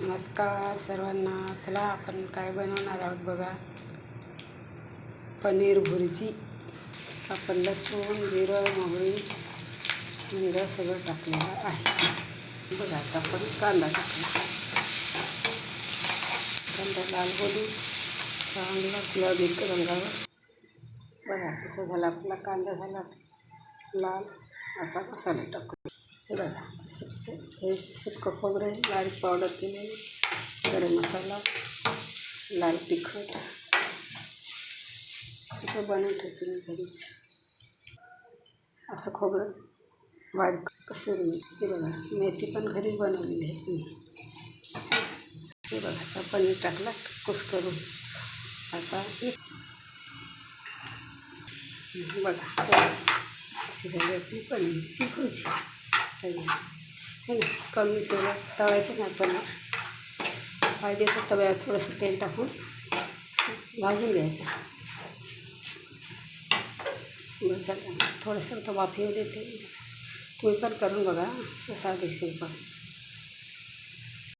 नमस्कार सर्वांना. चला आपण काय बनवणार आहोत बघा. पनीर भुर्जी आपण लसूण जिरं मोहरी हिंग सगळं टाकलेलं आहे. बघा आता आपण कांदा टाकला. कांदा लाल बोलू चांगला गुलाबी रंगावर. बघा कसं झालं आपला कांदा झाला. लाल. आता मसाले टाकू. बघा. हे सुक्कं खोबरं बारीक पावडर केलेली गरम मसाला लाल तिखट. असं बनवून ठेवते मी घरीच. असं खोबरं बारीक कसं हे बघा मेथी पण घरीच बनवलेली आहे मी. हे बघा आता पनीर टाकला कुस करून. आता बघा पनीर शिकूची आपली पनीरची ना कमी तेलात तळायचं नाही पण पाहिजे तर तव्यात थोडंसं तेल टाकून भाजून घ्यायचं बरं झालं थोडंसं तर वाफी देते तुम्ही पण करून बघा ससा देशील पण